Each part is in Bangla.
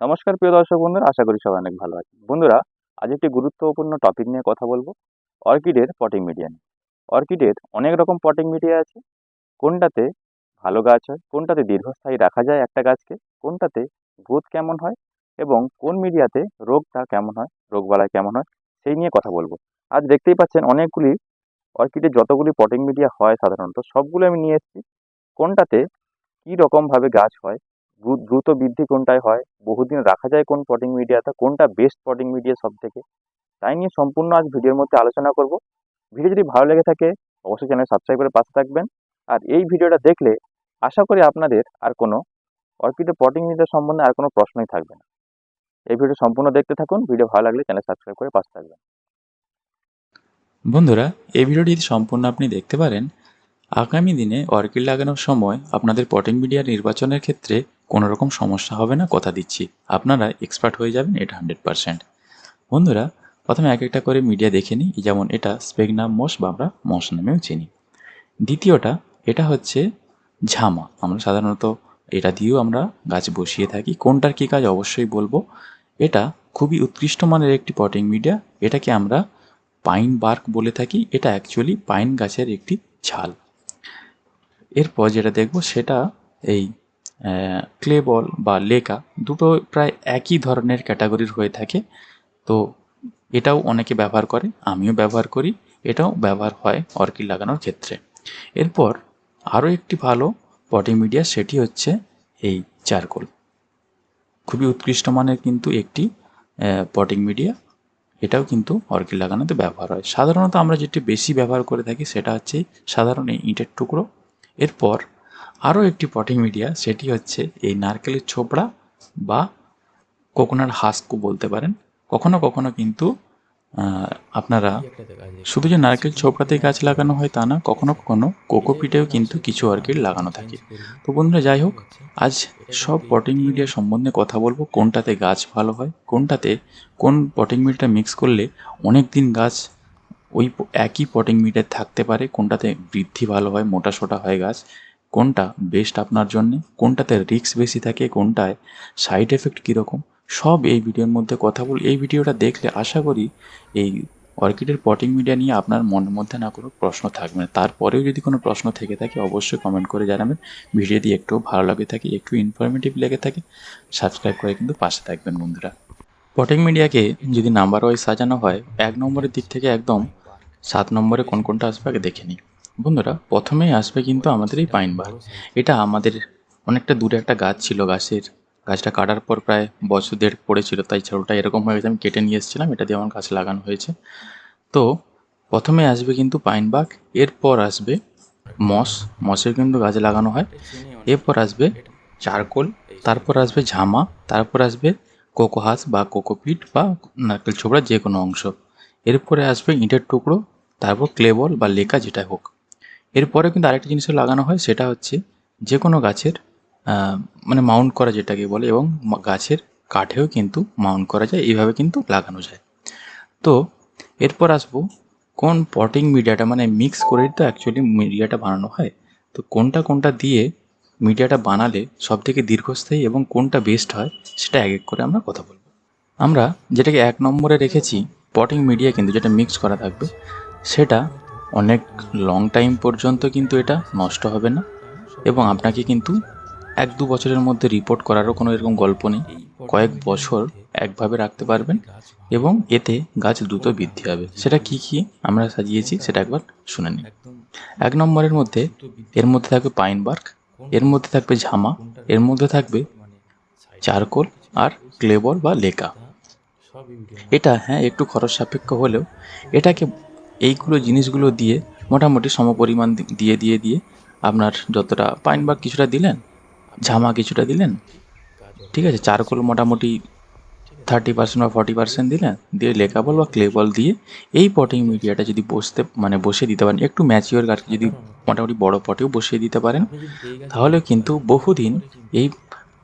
নমস্কার, প্রিয় দর্শক বন্ধুরা, আশা করি সবাই অনেক ভালো আছেন। বন্ধুরা, আজ একটি গুরুত্বপূর্ণ টপিক নিয়ে কথা বলব, অর্কিডের পটিং মিডিয়া নিয়ে। অর্কিডের অনেক রকম পটিং মিডিয়া আছে। কোনটাতে ভালো গাছ হয়, কোনটাতে দীর্ঘস্থায়ী রাখা যায় একটা গাছকে, কোনটাতে গ্রোথ কেমন হয় এবং কোন মিডিয়াতে রোগটা কেমন হয়, রোগবালাই কেমন হয়, সেই নিয়ে কথা বলব। আজ দেখতেই পাচ্ছেন অনেকগুলি অর্কিডের যতগুলি পটিং মিডিয়া হয় সাধারণত, সবগুলো আমি নিয়ে এসেছি। কোনটাতে কী রকমভাবে গাছ হয় দ্রুত বৃদ্ধি কোনটায় হয়? বহুদিন রাখা যায় কোন পটিং মিডিয়াটা কোনটা বেস্ট পটিং মিডিয়া সব থেকে তাই নিয়ে সম্পূর্ণ আজ ভিডিওর মধ্যে আলোচনা করব। ভিডিও যদি ভালো লেগে থাকে, অবশ্যই চ্যানেল সাবস্ক্রাইব করে পাশে থাকবেন। আর এই ভিডিওটা দেখলে আশা করি আপনাদের আর কোনো অর্কিডের পটিং মিডিয়া সম্বন্ধে আর কোনো প্রশ্নই থাকবে না। এই ভিডিও সম্পূর্ণ দেখতে থাকুন। ভিডিও ভালো লাগলে চ্যানেল সাবস্ক্রাইব করে পাশে থাকবেন। বন্ধুরা, এই ভিডিওটি যদি সম্পূর্ণ আপনি দেখতে পারেন, আগামী দিনে অর্কিড লাগানোর সময় আপনাদের পটিং মিডিয়া নির্বাচনের ক্ষেত্রে কোনো রকম সমস্যা হবে না, কথা দিচ্ছি। আপনারা এক্সপার্ট হয়ে যাবেন, এটা হান্ড্রেড পারসেন্ট বন্ধুরা, প্রথমে এক একটা করে মিডিয়া দেখে নিই, যেমন এটা স্পেগনাম মোস বা আমরা মস নামেও চিনি। দ্বিতীয়টা, এটা হচ্ছে ঝামা। আমরা সাধারণত এটা দিয়েও আমরা গাছ বসিয়ে থাকি। কোনটার কী কাজ অবশ্যই বলব, এটা খুবই উৎকৃষ্ট মানের একটি পটিং মিডিয়া এটাকে আমরা পাইন বার্ক বলে থাকি। এটা অ্যাকচুয়ালি পাইন গাছের একটি ছাল। এরপর যেটা দেখব, সেটা এই ক্লে বল বা লেকা দুটো প্রায় একই ধরনের ক্যাটাগরির হয়ে থাকে। তো এটাও অনেকে ব্যবহার করে, আমিও ব্যবহার করি, এটাও ব্যবহার হয় অর্কিড লাগানোর ক্ষেত্রে। এরপর আরও একটি ভালো পটিং মিডিয়া সেটি হচ্ছে এই চারকোল। খুবই উৎকৃষ্ট মানের কিন্তু একটি পটিং মিডিয়া এটাও কিন্তু অর্কিড লাগানোতে ব্যবহার হয়। সাধারণত আমরা যেটি বেশি ব্যবহার করে থাকি সেটা হচ্ছে সাধারণ এই ইটের টুকরো। এরপর আরও একটি পটিং মিডিয়া সেটি হচ্ছে এই নারকেলের ছোবড়া বা কোকোনাট হাস্কু বলতে পারেন। কখনো কখনো কিন্তু আপনারা শুধু যে নারকেল ছোবড়াতেই গাছ লাগানো হয় তা না, কখনো কখনো কোকোপিটেও কিন্তু কিছু অর্কিড লাগানো থাকে। তো বন্ধুরা, যাই হোক, আজ সব পটিং মিডিয়া সম্বন্ধে কথা বলব, কোনটাতে গাছ ভালো হয়, কোনটাতে, কোন পটিং মিডিয়াটা মিক্স করলে অনেক দিন গাছ ওই একই পটিং মিডিয়ায় থাকতে পারে, কোনটাতে বৃদ্ধি ভালো হয়, মোটা সোটা হয় গাছ কোনটা বেস্ট আপনার জন্য, কোনটাতে রিস্ক বেশি থাকে, কোনটায় সাইড এফেক্ট কীরকম, সব এই ভিডিওর মধ্যে কথা বল, এই ভিডিওটা দেখলে আশা করি এই অর্কিডের পটিং মিডিয়া নিয়ে আপনার মনের মধ্যে না কোনো প্রশ্ন থাকবে না। তারপরেও যদি কোনো প্রশ্ন থেকে থাকে, অবশ্যই কমেন্ট করে জানাবেন। ভিডিওটি একটু ভালো লাগে থাকে, একটু ইনফরমেটিভ লেগে থাকে সাবস্ক্রাইব করে কিন্তু পাশে থাকবেন বন্ধুরা। পটিং মিডিয়াকে যদি নাম্বার ওয়াইজ সাজানো হয়, এক নম্বরের দিক থেকে একদম সাত নম্বরে কোন কোনটা আসবে আগে দেখে নিই। বন্ধুরা, প্রথমেই আসবে কিন্তু আমাদের এই পাইন বার এটা আমাদের অনেকটা দূরে একটা গাছ ছিল গাছের। গাছটা কাটার পর প্রায় বছর দেড় পড়েছিল, তাই ছোটটা এরকম হয়ে গেছে, আমি কেটে নিয়ে এসেছিলাম, এটা দিয়ে আমার গাছ লাগানো হয়েছে। তো প্রথমে আসবে কিন্তু পাইন বাগ এরপর আসবে মস মসের কিন্তু গাছে লাগানো হয়। এরপর আসবে চারকোল, তারপর আসবে ঝামা, তারপর আসবে কোকোহাস বা কোকোপিট বা নারকেল ছোবড়া যে কোনো অংশ। এরপরে আসবে ইঁটের টুকরো, তারপর ক্লেবল বা লেকা যেটা হোক। এরপরে কিন্তু আরেকটা জিনিসও লাগানো হয়, সেটা হচ্ছে যে কোনো গাছের মানে মাউন্ট করা যেটাকে বলে এবং গাছের কাঠেও কিন্তু মাউন্ট করা যায়, এইভাবে কিন্তু লাগানো যায়। তো এরপর আসব কোন পটিং মিডিয়াটা মানে মিক্স করেই তো অ্যাকচুয়ালি মিডিয়াটা বানানো হয়, তো কোনটা কোনটা দিয়ে মিডিয়াটা বানালে সব থেকে দীর্ঘস্থায়ী এবং কোনটা বেস্ট হয়, সেটা এক এক করে আমরা কথা বলব। আমরা যেটাকে এক নম্বরে রেখেছি পটিং মিডিয়া কিন্তু যেটা মিক্স করা থাকবে, সেটা অনেক লং টাইম পর্যন্ত কিন্তু এটা নষ্ট হবে না। এবং আপনাকে কিন্তু এক দু বছরের মধ্যে রিপোর্ট করারও কোনো এরকম গল্প নেই। কয়েক বছর একভাবে রাখতে পারবেন এবং এতে গাছ দ্রুত বৃদ্ধি হবে। সেটা কি কি আমরা সাজিয়েছি সেটা একবার শুনে নিন। এক নম্বরের মধ্যে এর মধ্যে থাকবে পাইন বার্ক এর মধ্যে থাকবে ঝামা, এর মধ্যে থাকবে চারকোল আর ক্লেবল বা লেকা। এটা হ্যাঁ একটু খরচ সাপেক্ষ হলেও এটাকে এইগুলো জিনিসগুলো দিয়ে মোটামুটি সমপরিমাণ দিয়ে দিয়ে দিয়ে আপনার যতটা পাইন বাগ কিছুটা দিলেন, ঝামা কিছুটা দিলেন, ঠিক আছে, চারকোল মোটামুটি থার্টি পার্সেন্ট বা ফর্টি পার্সেন্ট দিলেন, দিয়ে লেকাবল বা ক্লেবল দিয়ে এই পটিং মিডিয়াটা যদি বসতে মানে বসিয়ে দিতে পারেন, একটু ম্যাচিওর গাছকে যদি মোটামুটি বড় পটেও বসিয়ে দিতে পারেন, তাহলে কিন্তু বহুদিন এই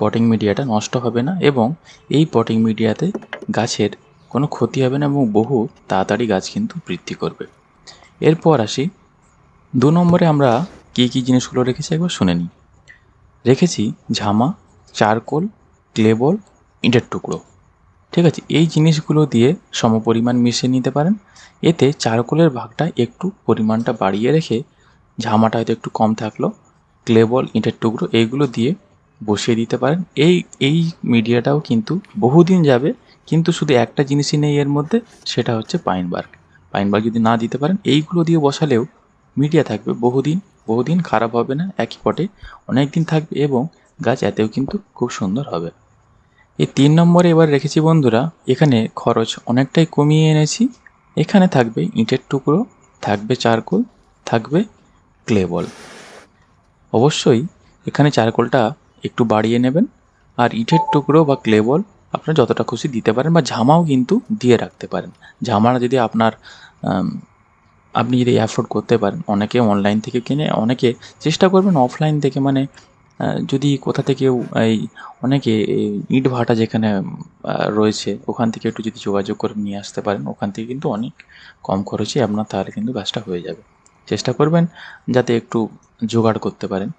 পটিং মিডিয়াটা নষ্ট হবে না এবং এই পটিং মিডিয়াতে গাছের কোনো ক্ষতি হবে না এবং বহু তাড়াতাড়ি গাছ কিন্তু বৃদ্ধি করবে। এরপর আসি। দু নম্বরে আমরা কী কী জিনিসগুলো রেখেছি একবার শুনে নিই। রেখেছি ঝামা, চারকোল, ক্লেবল, ইটের টুকরো। ঠিক আছে, এই জিনিসগুলো দিয়ে সমপরিমাণ মিশিয়ে নিতে পারেন। এতে চারকোলের ভাগটা একটু পরিমাণটা বাড়িয়ে রেখে ঝামাটা হয়তো একটু কম থাকল, ক্লেবল, ইটের টুকরো, এইগুলো দিয়ে বসিয়ে দিতে পারেন। এই এই মিডিয়াটাও কিন্তু বহুদিন যাবে কিন্তু শুধু একটা জিনিসই নেই এর মধ্যে, সেটা হচ্ছে পাইনবার্গ। পাইনবার্গ যদি না দিতে পারেন, এইগুলো দিয়ে বসালেও মিডিয়া থাকবে বহুদিন বহুদিন খারাপ হবে না, একই পটে অনেক দিন থাকবে এবং গাছ এতেও কিন্তু খুব সুন্দর হবে। এই তিন নম্বরে এবার রেখেছি বন্ধুরা, এখানে খরচ অনেকটাই কমিয়ে এনেছি। এখানে থাকবে ইটের টুকরো, থাকবে চারকোল, থাকবে ক্লেবল অবশ্যই এখানে চারকোলটা একটু বাড়িয়ে নেবেন, আর ইটের টুকরো বা ক্লেবল আপনার যতটা খুশি দিতে পারেন বা ঝামাও কিন্তু দিয়ে রাখতে পারেন। ঝামাটা যদি আপনার আপনি যদি অ্যাফোর্ড করতে পারেন, অনেকে অনলাইন থেকে কিনে, অনেকে চেষ্টা করবেন অফলাইন থেকে মানে যদি কোথা থেকেও এই অনেকে ইট ভাটা যেখানে রয়েছে, ওখান থেকে একটু যদি যোগাযোগ করে নিয়ে আসতে পারেন, ওখান থেকে কিন্তু অনেক কম খরচে আপনার তাহলে কিন্তু গাছটা হয়ে যাবে। চেষ্টা করবেন যাতে একটু জোগাড় করতে পারেন।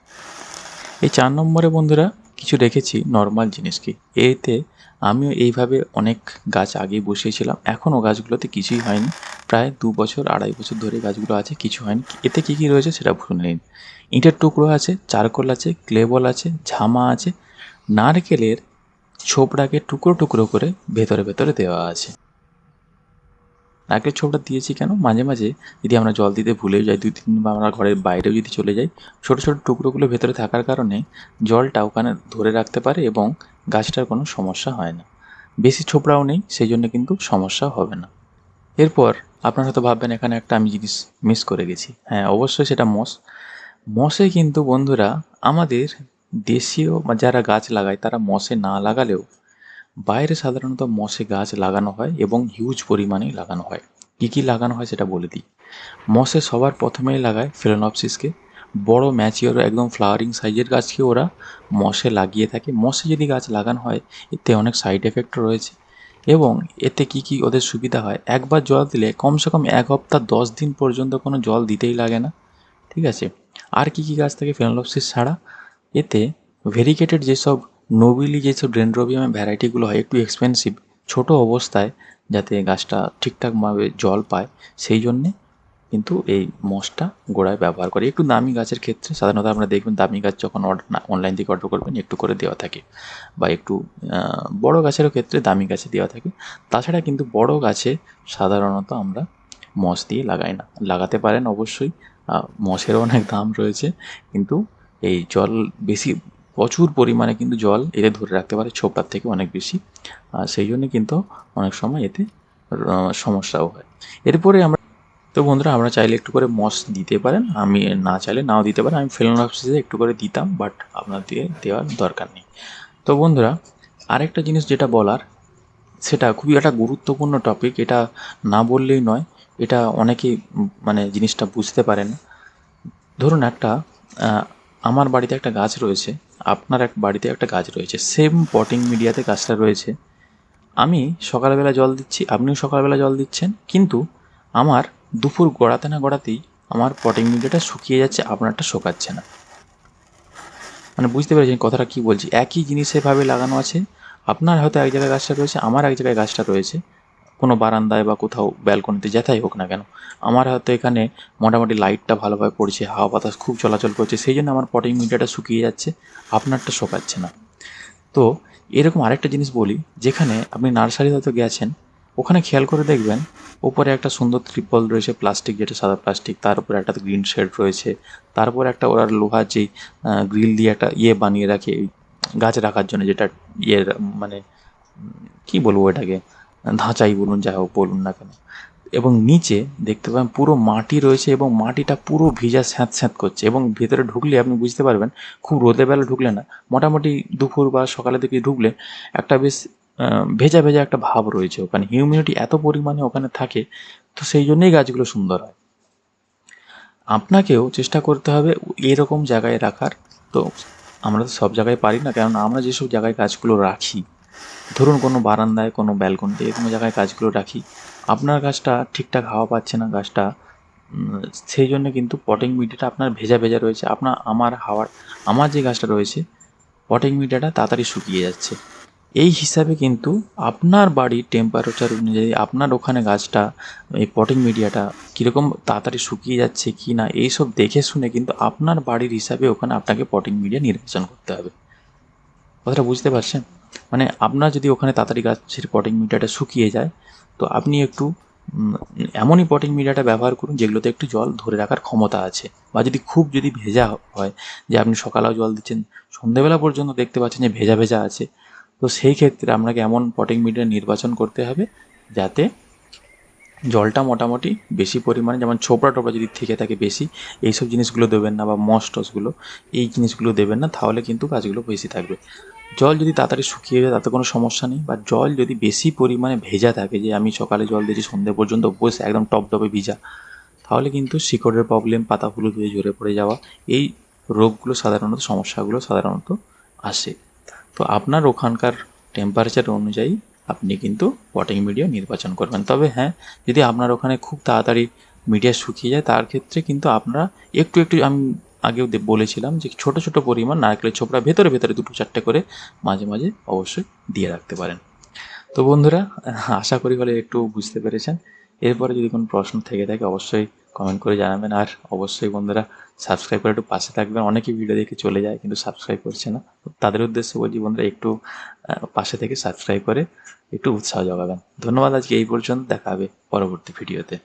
এই চার নম্বরে বন্ধুরা, কিছু রেখেছি নর্মাল জিনিস কি? এতে আমিও এইভাবে অনেক গাছ আগেই বসিয়েছিলাম। এখনও গাছগুলোতে কিছুই হয়নি। প্রায় দু বছর, আড়াই বছর ধরে গাছগুলো আছে, কিছু হয়নি। এতে কী কী রয়েছে সেটা ভুলে নিন ইঁটের টুকরো আছে, চারকোল আছে ক্লেবল আছে, ঝামা আছে। নারকেলের ছোপড়াকে টুকরো টুকরো করে ভেতরে ভেতরে দেওয়া আছে। নারকেলের ছোবড়া দিয়েছি কেন? মাঝে মাঝে যদি আমরা জল দিতে ভুলে যাই, দুই তিন বা আমরা ঘরের বাইরেও যদি চলে যাই, ছোটো ছোটো টুকরোগুলো ভেতরে থাকার কারণে জলটা ওখানে ধরে রাখতে পারে এবং গাছটার কোনো সমস্যা হয় না। বেশি ছোবড়াও নেই সেই জন্য কিন্তু সমস্যা হবে না। এরপর আপনারা হয়তো ভাববেন, এখানে একটা আমি জিনিস মিস করে গেছি। হ্যাঁ অবশ্যই সেটা মস মশে কিন্তু বন্ধুরা, আমাদের দেশীয় বা যারা গাছ লাগায়, তারা মশে না লাগালেও বাইরে সাধারণত মশে গাছ লাগানো হয় এবং হিউজ পরিমাণে লাগানো হয়। কী কী লাগানো হয় সেটা বলে দিই। মশে সবার প্রথমেই লাগায় ফেলোনপসিসকে বড় ম্যাচিওর একদম ফ্লাওয়ারিং সাইজের গাছকে ওরা মশে লাগিয়ে থাকে। মশে যদি গাছ লাগানো হয়, এতে অনেক সাইড এফেক্ট রয়েছে এবং এতে কি কি ওদের সুবিধা হয়? একবার জল দিলে কমসে কম এক হপ্তাহ দশ দিন পর্যন্ত কোনো জল দিতেই লাগে না। ঠিক আছে? আর কি কি গাছ থাকে ফেনোলপসিস ছাড়া? এতে ভেরিকেটেড যেসব নোবিলি যেসব ডেন্ড্রোবিয়ামের ভ্যারাইটিগুলো হয়, একটু এক্সপেন্সিভ ছোট অবস্থায় যাতে গাছটা ঠিকঠাকভাবে জল পায়, সেই জন্যে কিন্তু এই মশটা গোড়ায় ব্যবহার করে। একটু দামি গাছের ক্ষেত্রে সাধারণত আপনারা দেখবেন দামি গাছ যখন অর্ডার না অনলাইন থেকে অর্ডার করবেন, একটু করে দেওয়া থাকে। বা একটু বড় গাছেরও ক্ষেত্রে দামি গাছে দেওয়া থাকে। তাছাড়া কিন্তু বড় গাছে সাধারণত আমরা মশ দিয়ে লাগাই না। লাগাতে পারেন অবশ্যই মশেরও অনেক দাম রয়েছে, কিন্তু এই জল বেশি প্রচুর পরিমাণে কিন্তু জল এতে ধরে রাখতে পারে, ছোপটার থেকে অনেক বেশি। আর সেই জন্য কিন্তু অনেক সময় এতে সমস্যাও হয়। এরপরে আমরা, তো বন্ধুরা, আমরা চাইলে একটু করে মস দিতে পারেন। আমি না চাইলে নাও দিতে পারেন। আমি ফেলোনপসিসে একটু করে দিতাম, বাট আপনার দিয়ে দেওয়ার দরকার নেই। তো বন্ধুরা, আরেকটা জিনিস যেটা বলার, সেটা খুবই একটা গুরুত্বপূর্ণ টপিক এটা না বললেই নয়, এটা অনেকেই মানে জিনিসটা বুঝতে পারে না ধরুন একটা আমার বাড়িতে একটা গাছ রয়েছে, আপনার এক বাড়িতে একটা গাছ রয়েছে সেম পটিং মিডিয়াতে গাছটা রয়েছে। আমি সকালবেলা জল দিচ্ছি, আপনিও সকালবেলা জল দিচ্ছেন, কিন্তু আমার দুপুর গড়াতে না গড়াতেই আমার পটিং মিডিয়াটা শুকিয়ে যাচ্ছে, আপনারটা শোকাচ্ছে না। মানে বুঝতে পেরেছেন কথাটা কি বলছি? একই জিনিস এভাবে লাগানো আছে, আপনার হয়তো এক জায়গায় গাছটা রয়েছে, আমার এক জায়গায় গাছটা রয়েছে কোনো বারান্দায় বা কোথাও ব্যালকনিতে যেথাই হোক না কেন, আমার হয়তো এখানে মোটামুটি লাইটটা ভালোভাবে পড়ছে, হাওয়া বাতাস খুব চলাচল করছে, সেই জন্য আমার পটিং মিডিয়াটা শুকিয়ে যাচ্ছে, আপনারটা শোকাচ্ছে না। তো এরকম আরেকটা জিনিস বলি, যেখানে আপনি নার্সারি হয়তো গেছেন, ওখানে খেয়াল করে দেখবেন, ওপরে একটা সুন্দর ত্রিপল রয়েছে প্লাস্টিক যেটা সাদা প্লাস্টিক তার উপরে একটা গ্রিন শেড রয়েছে তারপর একটা ওরা লোহার যেই গ্রিল দিয়ে একটা ইয়ে বানিয়ে রাখে গাছ রাখার জন্য যেটা ইয়ে মানে কি বলব এটাকে ধাঁচাই বলুন, যাই হোক বলুন না কেন। এবং নিচে দেখতে পাবেন পুরো মাটি রয়েছে এবং মাটিটা পুরো ভিজা স্যাঁত স্যাঁত করছে এবং ভেতরে ঢুকলে আপনি বুঝতে পারবেন, খুব রোদে বেলা ঢুকলে না, মোটামুটি দুপুর বা সকালের দিকে ঢুকলে একটা বেশ ভেজা ভেজা একটা ভাব রয়েছে ওখানে। হিউমিডিটি এত পরিমাণে ওখানে থাকে, তো সেই জন্যই গাছগুলো সুন্দর হয়। আপনাকেও চেষ্টা করতে হবে এরকম জায়গায় রাখার। তো আমরা তো সব জায়গায় পারি না, কেননা আমরা যেসব জায়গায় গাছগুলো রাখি ধরুন কোনো বারান্দায়, কোনো ব্যালকনিতে এরকম জায়গায় গাছগুলো রাখি। আপনার গাছটা ঠিকঠাক হাওয়া পাচ্ছে না গাছটা সেই জন্য কিন্তু পটিং মিডিয়াটা আপনার ভেজা ভেজা রয়েছে। আপনার, আমার হাওয়ার, আমার যে গাছটা রয়েছে পটিং মিডিয়াটা তাড়াতাড়ি শুকিয়ে যাচ্ছে। এই হিসাবে কিন্তু আপনার বাড়ির টেম্পারেচার অনুযায়ী আপনার ওখানে গাছটা, এই পটিং মিডিয়াটা কীরকম তাড়াতাড়ি শুকিয়ে যাচ্ছে কি না, এইসব দেখে শুনে কিন্তু আপনার বাড়ির হিসাবে ওখানে আপনাকে পটিং মিডিয়া নির্বাচন করতে হবে। কথাটা বুঝতে পারছেন? মানে আপনার যদি ওখানে তাড়াতাড়ি গাছের পটিং মিডিয়াটা শুকিয়ে যায়, তো আপনি একটু এমনই পটিং মিডিয়াটা ব্যবহার করুন যেগুলোতে একটু জল ধরে রাখার ক্ষমতা আছে। বা যদি খুব যদি ভেজা হয়, যে আপনি সকালেও জল দিচ্ছেন, সন্ধেবেলা পর্যন্ত দেখতে পাচ্ছেন যে ভেজা ভেজা আছে, তো সেই ক্ষেত্রে আপনাকে এমন পটিং মিডিয়া নির্বাচন করতে হবে যাতে জলটা মোটামুটি বেশি পরিমাণে, যেমন ছোপড়া টোপড়া যদি থেকে থাকে বেশি, এইসব জিনিসগুলো দেবেন না বা মস টসগুলো এই জিনিসগুলো দেবেন না, তাহলে কিন্তু গাছগুলো বেশি থাকবে। জল যদি তাড়াতাড়ি শুকিয়ে যায়, তাতে কোনো সমস্যা নেই। বা জল যদি বেশি পরিমাণে ভেজা থাকে, যে আমি সকালে জল দিয়েছি, সন্ধ্যে পর্যন্ত বসে একদম টপ টপে ভিজা, তাহলে কিন্তু শিকড়ের প্রবলেম পাতা হলুদ হয়ে ঝরে পড়ে যাওয়া, এই রোগগুলো সাধারণত, সমস্যাগুলো সাধারণত আসে। তো আপনার ওখানকার টেম্পারেচার অনুযায়ী আপনি কিন্তু পটিং মিডিয়া নির্বাচন করবেন। তবে হ্যাঁ যদি আপনার ওখানে খুব তাড়াতাড়ি মিডিয়া শুকিয়ে যায়, তার ক্ষেত্রে কিন্তু আপনারা একটু একটু, আমি আগেও বলেছিলাম যে ছোট ছোট পরিমাণ নারকেলের ছোপড়া ভেতরে ভেতরে দুটো চারটে করে মাঝে মাঝে অবশ্যই দিয়ে রাখতে পারেন। তো বন্ধুরা, আশা করি হলে একটু বুঝতে পেরেছেন। এরপরে যদি কোনো প্রশ্ন থেকে থাকে অবশ্যই কমেন্ট করে জানাবেন। আর অবশ্যই বন্ধুরা সাবস্ক্রাইব করে একটু পাশে থাকবেন। অনেকে ভিডিও দেখে চলে যায় কিন্তু সাবস্ক্রাইব করছে না। তাদের উদ্দেশ্যে বলছি বন্ধুরা, একটু পাশে থেকে সাবস্ক্রাইব করে একটু উৎসাহ জোগাবেন ধন্যবাদ আজকে এই পর্যন্ত। দেখা হবে পরবর্তী ভিডিওতে